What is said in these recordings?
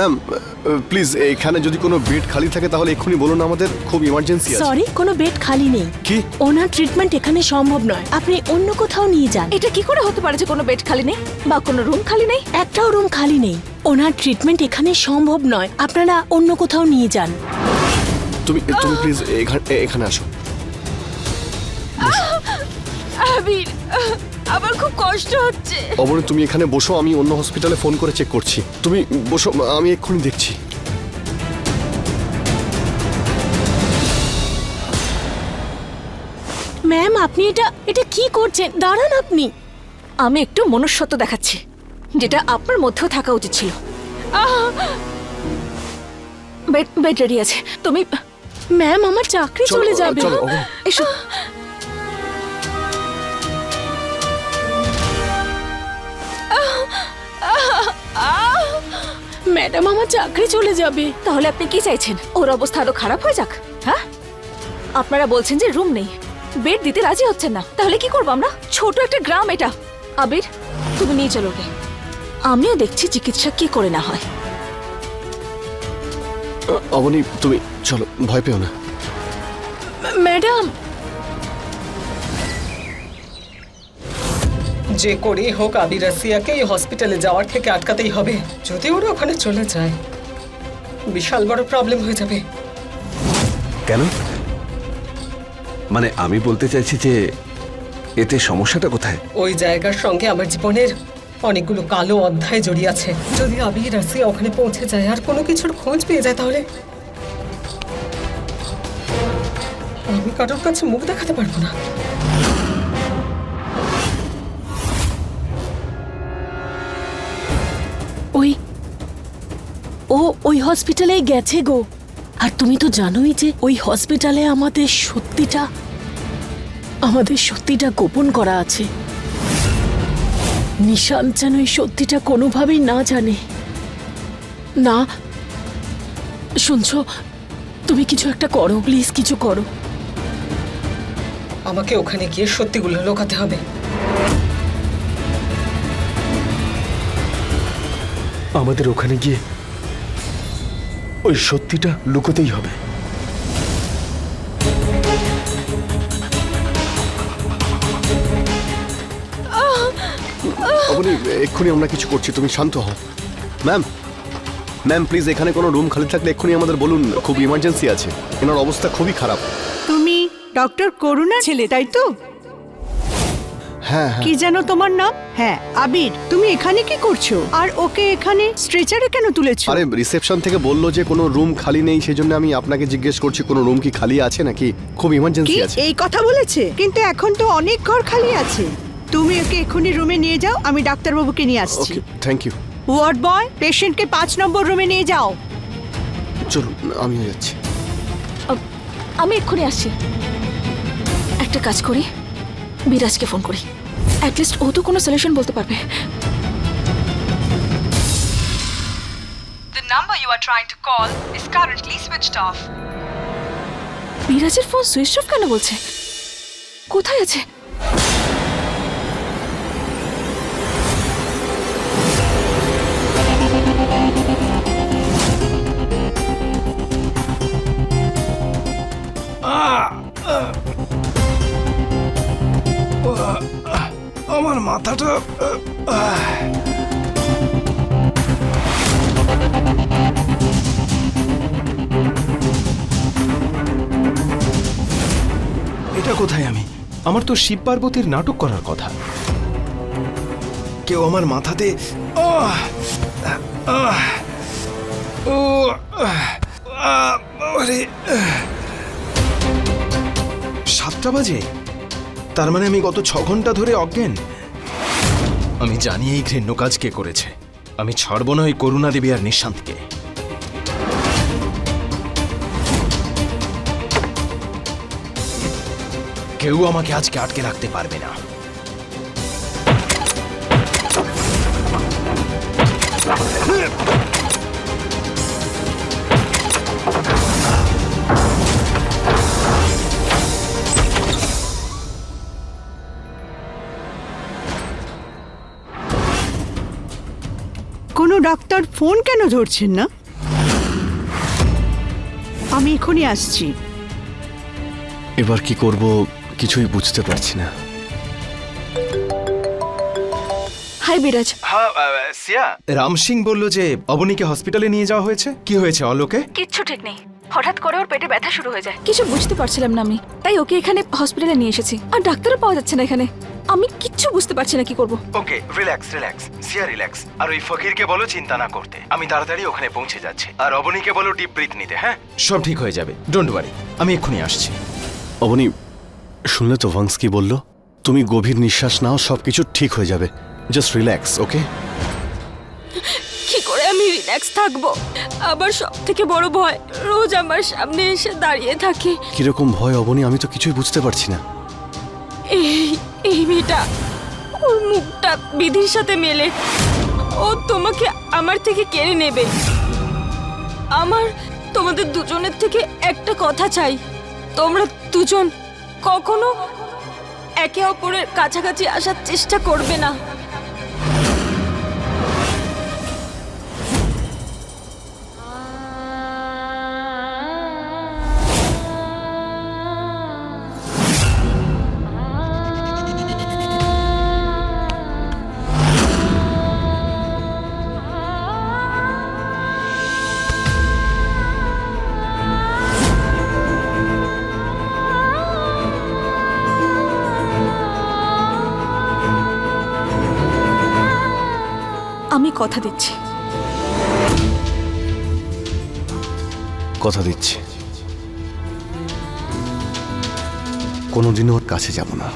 Ma'am please এখানে যদি কোনো বেড খালি থাকে তাহলে এক্ষুনি বলুন আমাদের খুব ইমার্জেন্সি আছে। সরি কোনো বেড খালি নেই। কি? ওনার ট্রিটমেন্ট এখানে সম্ভব নয়। আপনি অন্য কোথাও নিয়ে যান। এটা কি করে হতে পারে যে কোনো বেড খালি নেই? বা কোনো রুম খালি নেই? একটাও রুম খালি নেই। ওনার ট্রিটমেন্ট এখানে সম্ভব নয়। আপনারা অন্য কোথাও নিয়ে যান। তুমি তুমি প্লিজ এখানে এখানে আসো। আবির! আমার খুব কষ্ট হচ্ছে। অবনী তুমি এখানে বসো আমি অন্য হসপিটালে ফোন করে চেক করছি। তুমি বসো আমি এক্ষুনি দেখছি। ম্যাম আপনি এটা এটা কি করছেন? দাঁড়ান আপনি। আমি একটু মনুষ্যত্ব দেখাচ্ছি যেটা আপনার মধ্যেও থাকা উচিত ছিল। বেড বেড রেডি আছে। তুমি ম্যাম আমার চাকরি চলে যাবে। এসো। ম্যাডাম আমার চাকরি চলে যাবে। তাহলে আপনি কি চাইছেন? ওর অবস্থা আরও খারাপ হয়ে যাক হ্যাঁ? আপনারা বলছেন যে রুম নেই। বেড দিতে রাজি হচ্ছেন না। তাহলে কি করব আমরা? ছোট একটা গ্রাম এটা। আবির তুমি নিয়ে চলো আমিও দেখছি চিকিৎসা কি করে না হয়। অবনী তুমি চলো ভয় পেও না। ম্যাডাম যে করেই হোক আবির রাসিয়াকে এই হসপিটালে যাওয়ার থেকে আটকাতেই হবে। যদি ওরা ওখানে চলে যায় বিশাল বড় প্রবলেম হয়ে যাবে। কেন? মানে আমি বলতে চাইছি যে এতে সমস্যাটা কোথায়? ওই জায়গার সঙ্গে আমার জীবনের অনেকগুলো কালো অধ্যায় জড়িয়ে আছে। যদি আবির রাসিয়া ওখানে পৌঁছে যায় আর কোনো কিছুর খোঁজ পেয়ে যায় তাহলে? আমি কারোর কাছে মুখ দেখাতে পারব না। ওই, ও ওই হসপিটালে গেছে গো। আর তুমি তো জানোই যে ওই হসপিটালে আমাদের সত্যিটা আমাদের সত্যিটা গোপন করা আছে। নিশান যেন এই সত্যিটা কোনোভাবেই না জানে। না, শুনছো, তুমি কিছু একটা করো, প্লিজ কিছু করো। আমাকে ওখানে গিয়ে সত্যিগুলো লোকাতে হবে। আমাদের ওখানে গিয়ে ওই সত্যিটা লুকোতেই হবে। অবনী এক্ষুনি আমরা কিছু করছি তুমি শান্ত হও। ম্যাম ম্যাম প্লিজ এখানে কোনো রুম খালি থাকলে এক্ষুনি আমাদের বলুন খুব ইমার্জেন্সি আছে। এনার অবস্থা খুবই খারাপ। তুমি ডক্টর করুণা ছেলে তাই তো? হ্যাঁ হ্যাঁ। কি যেন তোমার নাম? হ্যাঁ আবির তুমি এখানে কি করছ? আর ওকে এখানে স্ট্রেচারে কেন তুলেছো? আরে রিসেপশন থেকে বলল যে কোনো রুম খালি নেই সেজন্য আমি আপনাকে জিজ্ঞেস করছি কোনো রুম কি খালি আছে নাকি? খুব কি? ইমার্জেন্সি আছে। এই কথা বলেছে? কিন্তু এখন তো অনেক ঘর খালি আছে। তুমি ওকে এক্ষুনি রুমে নিয়ে যাও আমি ডাক্তারবাবুকে নিয়ে আসছি। Okay thank you ward boy পেশেন্টকে পাঁচ নম্বর রুমে নিয়ে যাও। চলুন আমিও যাচ্ছি। আমি এক্ষুনি আসছি। একটা কাজ করি বিরাজকে ফোন করি। অ্যাটলিস্ট ও তো কোনো সলিউশন বলতে পারবে The number you are trying to call is currently switched off. মিরাজের ফোন সুইচ অফ কেন বলছে কোথায় আছে আমার মাথাটা এটা কোথায় আমি আমার তো শিব পার্বতীর নাটক করার কথা কেউ আমার মাথাতে! ও! আরে! সাতটা বাজে তার মানে আমি গত ছ ঘণ্টা ধরে অজ্ঞান আমি জানি এই ঘৃণ্য কাজ কে করেছে। আমি ছাড়বো না ওই করুণা দেবী আর নিঃশান্তকে। কেউ আমাকে আজকে আটকে রাখতে পারবে না। কোনো ডাক্তার ফোন কেন ধরছেন না? আমি এখনই আসছি। এবার কি করব কিছুই বুঝতে পারছি না। হাই বিরাজ। হ্যাঁ সিয়া। রাম সিং বলল যে অবনীকে হসপিটালে নিয়ে যাওয়া হয়েছে। কি হয়েছে অলোকে? কিচ্ছু ঠিক নেই। হঠাৎ করে ওর পেটে ব্যথা শুরু হয়ে যায়। কিছু বুঝতে পারছিলাম না আমি। তাই ওকে এখানে হসপিটালে নিয়ে এসেছি। আর ডাক্তারও পাওয়া যাচ্ছে না এখানে। আমি কিচ্ছু বুঝতে পারছি না কি করব। Okay relax relax Siya relax. আর ওই ফকিরকে বলো চিন্তা না করতে। আমি তাড়াতাড়ি ওখানে পৌঁছে যাচ্ছি। আর অবনীকে বলো ডিপ ব্রিথ নিতে হ্যাঁ? সব ঠিক হয়ে যাবে। ডোন্ট ওয়ারি আমি এক্ষুনি আসছি। অবনি শুনলে তো ভাংস কি বলল তুমি গভীর নিঃশ্বাস নাও সব কিছু ঠিক হয়ে যাবে। জাস্ট রিল্যাক্স ওকে কি করে আমি রিল্যাক্স থাকব? আবার সব থেকে বড় ভয় রোজ আমার সামনে এসে দাঁড়িয়ে থাকে। কীরকম ভয় অবনি আমি তো কিছুই বুঝতে পারছি না। এই এই মেয়েটা, ওর মুখটা বিধির সাথে মেলে। ও তোমাকে আমার থেকে কেড়ে নেবে। আমার তোমাদের দুজনের থেকে একটা কথা চাই। তোমরা দুজন কখনো একে অপরের কাছাকাছি আসার চেষ্টা করবে না। আমি কথা দিচ্ছি। কথা দিচ্ছি। কোনোদিনও ওর কাছে যাব না।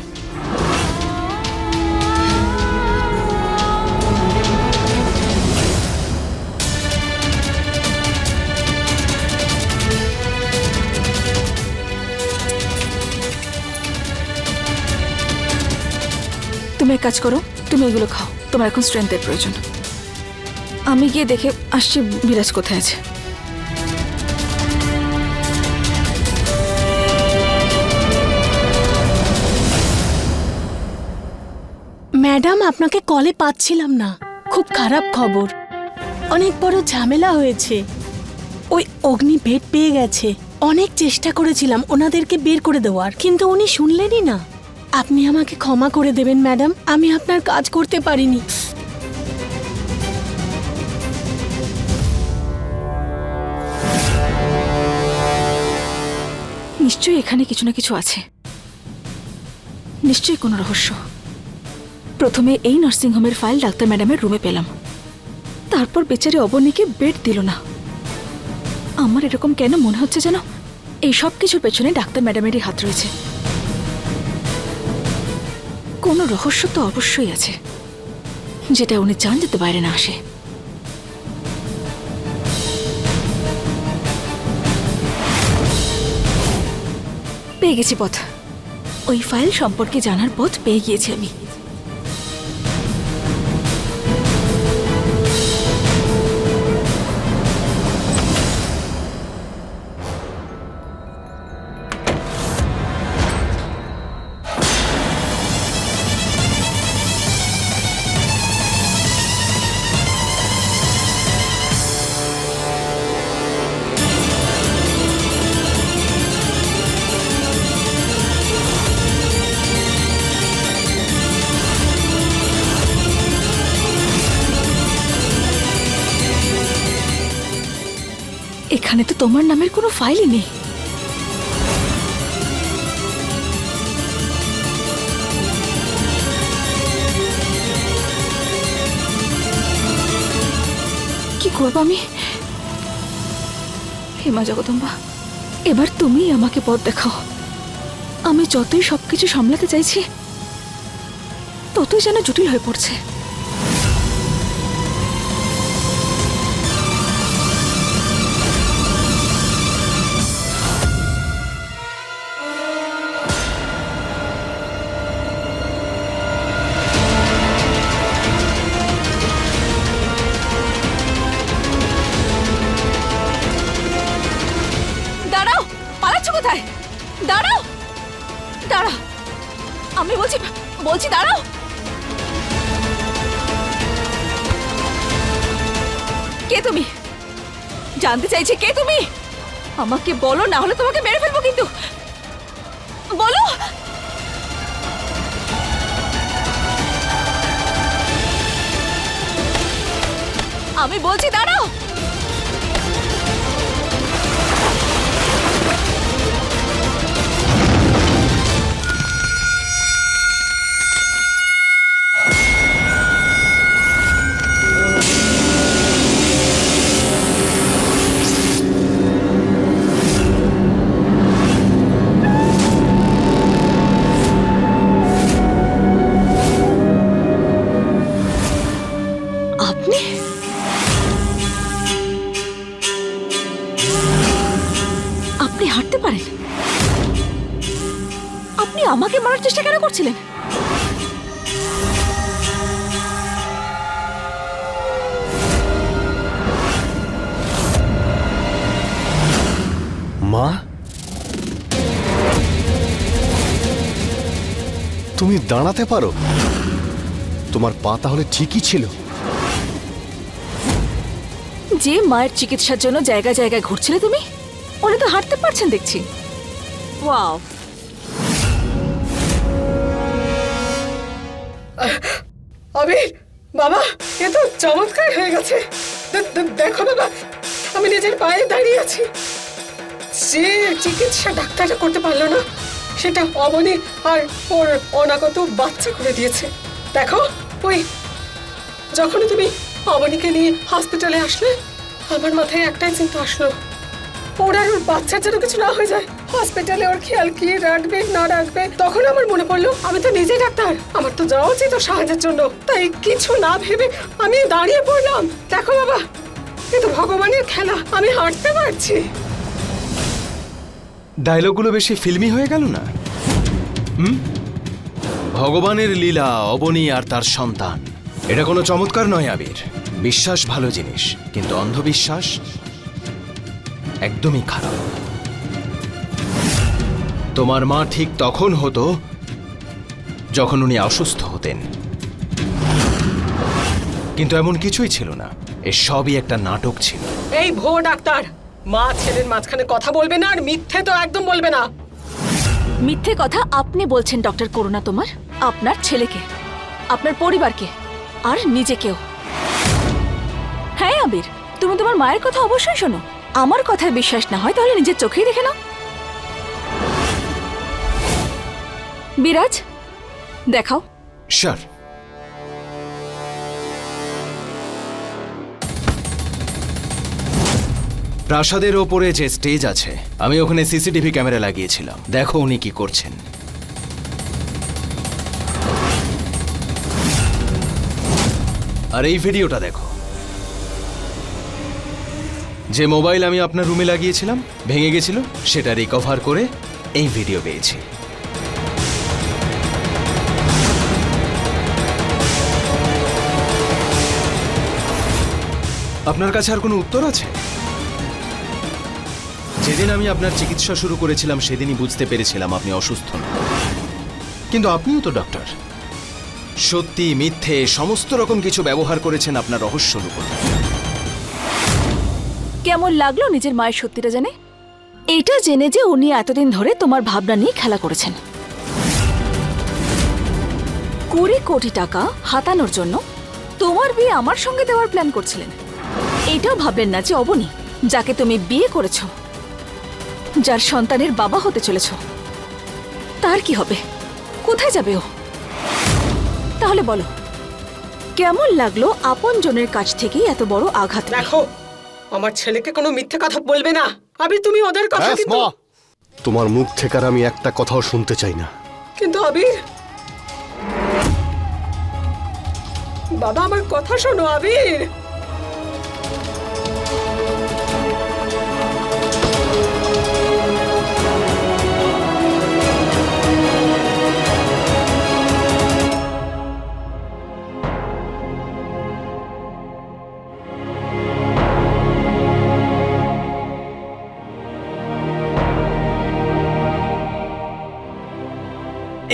তুমি এক কাজ করো তুমি এগুলো খাও। তোমার এখন স্ট্রেংথের প্রয়োজন। আমি গিয়ে দেখে আসছি বিরাজ কোথায় আছে। ম্যাডাম, আপনাকে কলে পাচ্ছিলাম না। খুব খারাপ খবর। অনেক বড় ঝামেলা হয়েছে। ওই অগ্নি বেড পেয়ে গেছে। অনেক চেষ্টা করেছিলাম ওনাদেরকে বের করে দেওয়ার, কিন্তু উনি শুনলেনই না। আপনি আমাকে ক্ষমা করে দেবেন, ম্যাডাম। আমি আপনার কাজ করতে পারিনি। নিশ্চয়ই এখানে কিছু না কিছু আছে। নিশ্চয়ই কোনো রহস্য। প্রথমে এই নার্সিংহোমের ফাইল ডাক্তার ম্যাডামের রুমে পেলাম। তারপর বেচারি অবনীকে বেড দিল না। আমার এরকম কেন মনে হচ্ছে যেন? এই সব কিছুর পেছনে ডাক্তার ম্যাডামেরই হাত রয়েছে। কোনো রহস্য তো অবশ্যই আছে। যেটা উনি চান যাতে বাইরে না আসে। পেয়ে গেছি পথ। ওই ফাইল সম্পর্কে জানার পথ পেয়ে গিয়েছি আমি। এখানে তো তোমার নামের কোনো ফাইলই নেই। কি করব আমি? হেমা জগদম্বা, এবার তুমি আমাকে পথ দেখাও। আমি যতই সবকিছু সামলাতে চাইছি, ততই যেন জটিল হয়ে পড়ছে। আমাকে বলো না হলে তোমাকে মেরে ফেলব কিন্তু। বলো। আমি বলছি দাঁড়াও। আমাকে মারার চেষ্টা কেন করছিলেন? মা? তুমি দাঁড়াতে পারো। তোমার পা তাহলে ঠিকই ছিল। যে মায়ের চিকিৎসার জন্য জায়গায় জায়গায় ঘুরছিলে তুমি? উনি তো হাঁটতে পারছেন দেখছি। ওয়াও। আবির বাবা, এ তো চমৎকার হয়ে গেছে। দেখো বাবা, আমি নিজের পায়ে দাঁড়িয়ে আছি। যে চিকিৎসা ডাক্তাররা করতে পারল না, সেটা অবনী আর ওর অনাগত বাচ্চা করে দিয়েছে। দেখো, ওই যখন তুমি অবনীকে নিয়ে হসপিটালে আসলে, আমার মাথায় একটাই চিন্তা আসলো। ওর আর ওর বাচ্চার যেন কিছু না হয়ে যায়। হসপিটালে ওর খেয়াল কি রাখবে, না রাখবে? তখন আমার মনে পড়ল, আমি তো নিজে ডাক্তার। আমার তো যাওয়া উচিত সাহায্যের জন্য। তাই কিছু না ভেবে আমি দাঁড়িয়ে পড়লাম। দেখো বাবা কিন্তু ভগবানের খেলা, আমি হাঁটতে পারছি। ডায়লগগুলো বেশি ফিল্মি হয়ে গেল না? হুম? ভগবানের লীলা, অবনী আর তার সন্তান। এটা কোনো চমৎকার নয়, আবির। বিশ্বাস ভালো জিনিস, কিন্তু অন্ধবিশ্বাস একদমই খারাপ। তোমার মা ঠিক তখন হতো যখন উনি অসুস্থ হতেন। কিন্তু এমন কিছুই ছিল না এ সবই একটা নাটক ছিল। এই ভো ডাক্তার! মা ছেলের মাঝখানে কথা বলবে না আর মিথ্যে তো একদম বলবে না। মিথ্যে কথা আপনি বলছেন ডক্টর করুণা তোমার? আপনার ছেলেকে আপনার পরিবারকে আর নিজেকেও। হ্যাঁ আবির তুমি তোমার মায়ের কথা অবশ্যই শোনো। আমার কথায় বিশ্বাস না হয় তাহলে নিজের চোখেই দেখে নাও। বিরাজ, দেখাও। স্যার। প্রাসাদের ওপরে যে স্টেজ আছে, আমি ওখানে সিসিটিভি ক্যামেরা লাগিয়েছিলাম। দেখো উনি কি করছেন। আর এই ভিডিওটা দেখো। যে মোবাইল আমি আপনার রুমে লাগিয়েছিলাম, ভেঙে গেছিল, সেটা রিকভার করে এই ভিডিও পেয়েছি। আপনার কাছে আর কোনো উত্তর আছে? যেদিন আমি আপনার চিকিৎসা শুরু করেছিলাম, সেদিনই বুঝতে পেরেছিলাম আপনি অসুস্থ কিন্তু আপনিও তো ডক্টর সত্যি, মিথ্যে, সমস্ত রকম কিছু ব্যবহার করেছেন আপনার রহস্য লুকোতে কেমন লাগল নিজের মায়ের সত্যিটা জেনে? এটা জেনে যে উনি এতদিন ধরে তোমার ভাবনা নিয়ে খেলা করেছেন। কুড়ি কোটি টাকা হাতানোর জন্য তোমার বিয়ে আমার সঙ্গে দেওয়ার প্ল্যান করছিলেন। এটাও ভাবলেন না যে অবনী যাকে তুমি বিয়ে করেছ যার সন্তানের বাবা হতে চলেছ। তার কি হবে? কোথায় যাবে ও? তাহলে বলো কেমন লাগল আপন জনের কাছ থেকেই এত বড় আঘাত? দেখো আমার ছেলেকে কোনো মিথ্যে কথা বলবে না। আবির তুমি ওদের কথা কিন্তু তোমার মুখ থেকে আর আমি একটা কথাও শুনতে চাই না। কিন্তু আবির বাবা আমার কথা শোনো আবির।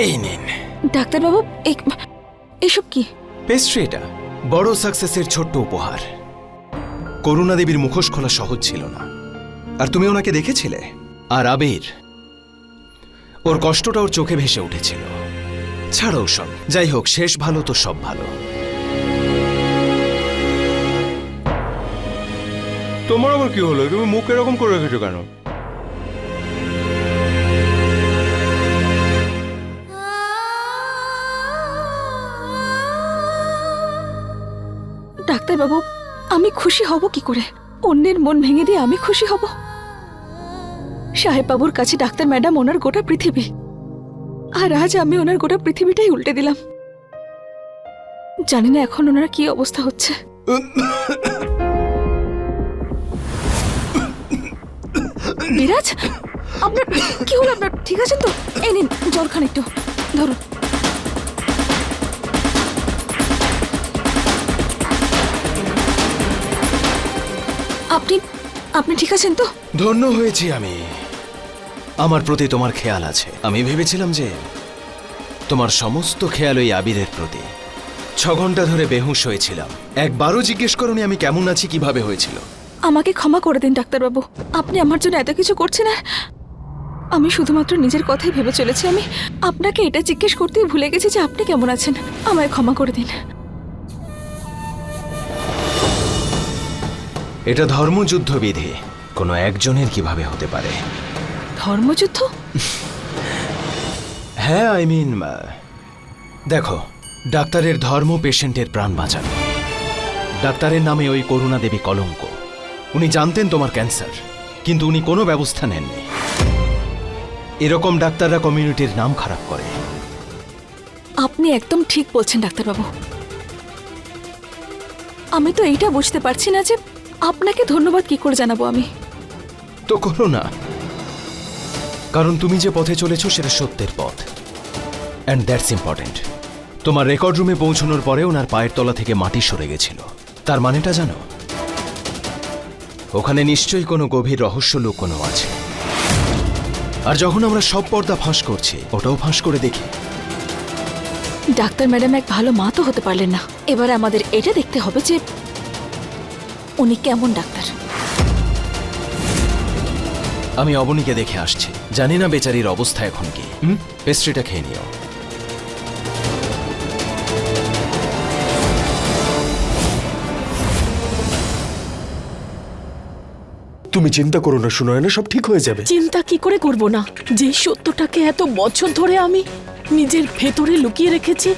এই নিন। ডাক্তারবাবু এসব কি? পেস্ট্রি এটা। বড় সাকসেসের ছোট্ট উপহার। করুণা দেবীর মুখোশ খোলা সহজ ছিল না। আর তুমি ওনাকে দেখেছিলে? আর আবির? ওর কষ্টটা ওর চোখে ভেসে উঠেছিল। ছাড়ো সব যাই হোক শেষ ভালো তো সব ভালো। তোমার আবার কি হলো? তুমি মুখ এরকম করে রেখেছো কেন? ডাক্তারবাবু, আমি খুশি হব কি করে? অন্যের মন ভেঙে দিয়ে আমি খুশি হব। সাহেব বাবুর কাছে ডাক্তার ম্যাডাম ওনার গোটা পৃথিবী। আর আজ আমি ওনার গোটা পৃথিবীটাই উল্টে দিলাম। জানি না এখন ওনার কি অবস্থা হচ্ছে। বিরাজ, আপনার কি হলো আপনার? ঠিক আছেন তো? এই নিন জল খান একটু ধরুন। আপনি আপনি ঠিক আছেন তো? ধন্য হয়েছি আমি। আমার প্রতি তোমার খেয়াল আছে। আমি ভেবেছিলাম যে তোমার সমস্ত খেয়াল ওই আবিরের প্রতি। ছ ঘণ্টা ধরে বেহুশ হয়েছিলাম। একবারও জিজ্ঞেস করনি আমি কেমন আছি কীভাবে হয়েছিল। আমাকে ক্ষমা করে দিন ডাক্তারবাবু। আপনি আমার জন্য এত কিছু করছেন আর আমি শুধুমাত্র নিজের কথাই ভেবে চলেছি। আমি আপনাকে এটা জিজ্ঞেস করতেই ভুলে গেছি যে আপনি কেমন আছেন। আমায় ক্ষমা করে দিন। এটা ধর্মযুদ্ধ বিধি কোনো একজনের কীভাবে হতে পারে? ধর্মযুদ্ধ? হ্যাঁ আই মিন দেখো ডাক্তারের ধর্ম পেশেন্টের প্রাণ বাঁচানো। ডাক্তারের নামে ওই করুণা দেবী কলঙ্ক। উনি জানতেন তোমার ক্যান্সার কিন্তু উনি কোনো ব্যবস্থা নেননি। এরকম ডাক্তাররা কমিউনিটির নাম খারাপ করে। আপনি একদম ঠিক বলছেন ডাক্তারবাবু। আমি তো এইটা বুঝতে পারছি না যে আপনাকে ধন্যবাদ কি করে জানাব আমি? তো করো না। কারণ তুমি যে পথে চলেছ সেটা সত্যের পথ। অ্যান্ড দ্যাটস ইম্পর্টেন্ট তোমার রেকর্ড রুমে পৌঁছানোর পরে ওনার পায়ের তলা থেকে মাটি সরে গেছিল। তার মানেটা জানো? ওখানে নিশ্চয়ই কোনো গভীর রহস্য লুকোনো আছে। আর যখন আমরা সব পর্দা ফাঁস করছি ওটাও ফাঁস করে দেখি। ডাক্তার ম্যাডাম এক ভালো মা তো হতে পারলেন না। এবার আমাদের এটা দেখতে হবে যে উনি কেমন ডাক্তার? আমি অবনীকে দেখে আসছি। জানি না বেচারির অবস্থা এখন কি। পেস্ট্রিটা খেয়ে নিও। তুমি চিন্তা করো না শোনো না সব ঠিক হয়ে যাবে। চিন্তা কি করে করব না? যে সত্যটাকে এত বছর ধরে আমি নিজের ভেতরে লুকিয়ে রেখেছি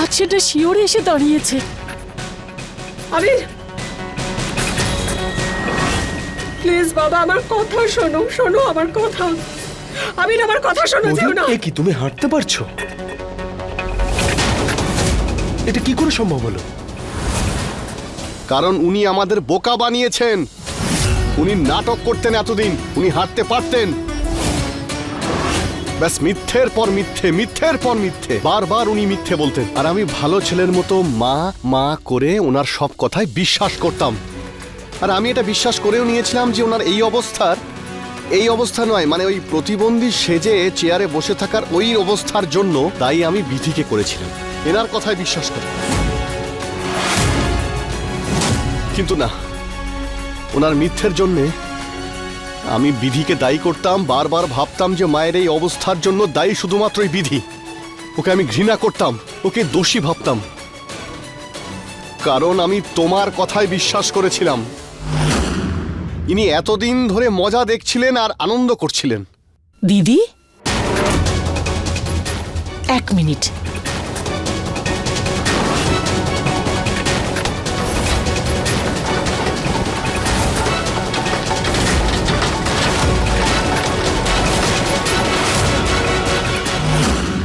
আজ সেটা শিওরে এসে দাঁড়িয়েছে। আবির! প্লিজ বাবা আমার কথা শোনো শোনো আমার কথা। আবির আমার কথা শোনো যেও না। এ কি তুমি হাঁটতে পারছ? এটা কি করে সম্ভব হলো? কারণ উনি আমাদের বোকা বানিয়েছেন। উনি নাটক করতেন এতদিন উনি হাঁটতে পারতেন। ব্যাস মিথ্যের পর মিথ্যে মিথ্যের পর মিথ্যে। বারবার উনি মিথ্যে বলতেন। আর আমি ভালো ছেলের মতো মা মা করে ওনার সব কথায় বিশ্বাস করতাম। আর আমি এটা বিশ্বাস করেও নিয়েছিলাম যে ওনার এই অবস্থার, এই অবস্থা নয় মানে ওই প্রতিবন্ধী সেজে চেয়ারে বসে থাকার ওই অবস্থার জন্য তাই আমি বিধিকে করেছিলাম। এনার কথায় বিশ্বাস করি। কিন্তু না, ওনার মিথ্যের জন্যে আমি বিধিকে দায়ী করতাম, বারবার ভাবতাম যে মায়ের এই অবস্থার জন্য দায়ী শুধুমাত্রই বিধি। ওকে আমি ঘৃণা করতাম, ওকে দোষী ভাবতাম। কারণ আমি তোমার কথায় বিশ্বাস করেছিলাম। ইনি এতদিন ধরে মজা দেখছিলেন আর আনন্দ করছিলেন। দিদি? এক মিনিট।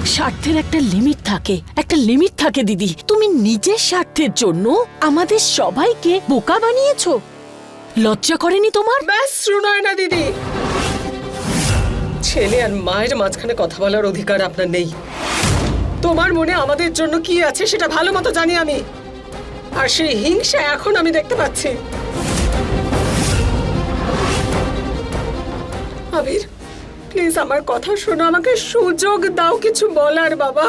স্বার্থের একটা লিমিট থাকে। একটা লিমিট থাকে, দিদি। তুমি নিজের স্বার্থের জন্য আমাদের সবাইকে বোকা বানিয়েছো। লজ্জা করেনি তোমার? ব্যাস না, দিদি। ছেলে আর মায়ের মাঝখানে কথা বলার অধিকার আপনার নেই। তোমার মনে আমাদের জন্য কি আছে সেটা ভালো মতো জানি আমি। আর সেই হিংসা এখন আমি দেখতে পাচ্ছি। আবির, প্লিজ আমার কথা শোনো, আমাকে সুযোগ দাও কিছু বলার, বাবা।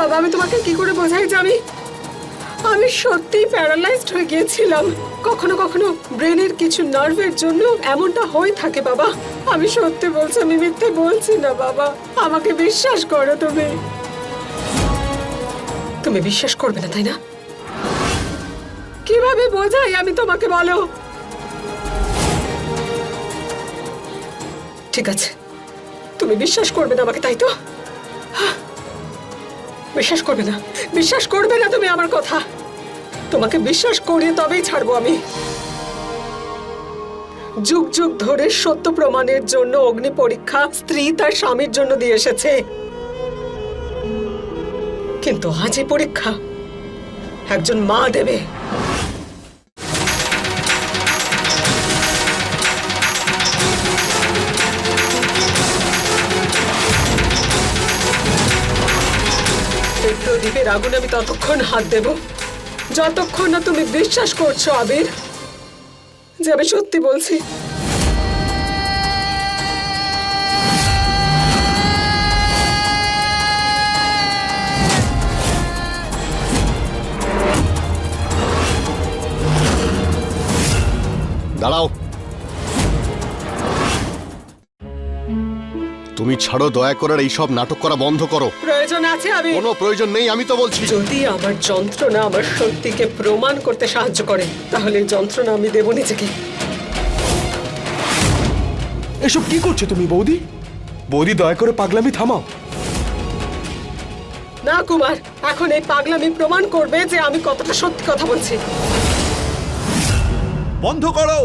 বাবা, আমি তোমাকে কি করে বোঝাই যে আমি আমি সত্যি প্যারালাইজড হয়ে গিয়েছিলাম। কখনো কখনো ব্রেনের কিছু নার্ভের জন্য এমনটা হয়ে থাকে, বাবা। আমি সত্যি বলছি, আমি মিথ্যে বলছি না, বাবা। আমাকে বিশ্বাস করো তুমি। তুমি বিশ্বাস করবে না, তাই না? কীভাবে বোঝাই আমি তোমাকে বলো? ঠিক আছে। তুমি বিশ্বাস করবে না আমাকে, তাই তো? বিশ্বাস করবে না। বিশ্বাস করবে না তুমি আমার কথা। তোমাকে বিশ্বাস করে তবেই ছাড়বো আমি। যুগ যুগ ধরে সত্য প্রমাণের জন্য অগ্নি পরীক্ষা স্ত্রী তার স্বামীর জন্য দিয়ে এসেছে। কিন্তু আজ এই পরীক্ষা একজন মা দেবে। প্রদীপের আগুনে আমি ততক্ষণ হাত দেব। যতক্ষণ না তুমি বিশ্বাস করছ, আবির, যে আমি সত্যি বলছি। দাঁড়াও। তুমি ছাড়ো দয়া করার এইসব নাটক করা বন্ধ করো। প্রয়োজন আছে আমি কোনো প্রয়োজন নেই আমি তো বলছি। যদি আমার যন্ত্রণা আমার সত্যিকে প্রমাণ করতে সাহায্য করে তাহলে যন্ত্রণা আমি দেব নিজেকে। এসব কি করছ তুমি বৌদি? বৌদি দয়া করে পাগলামি থামাও। না কুমার এখন এই পাগলামি প্রমাণ করবে যে আমি কতটা সত্যি কথা বলছি। বন্ধ করো।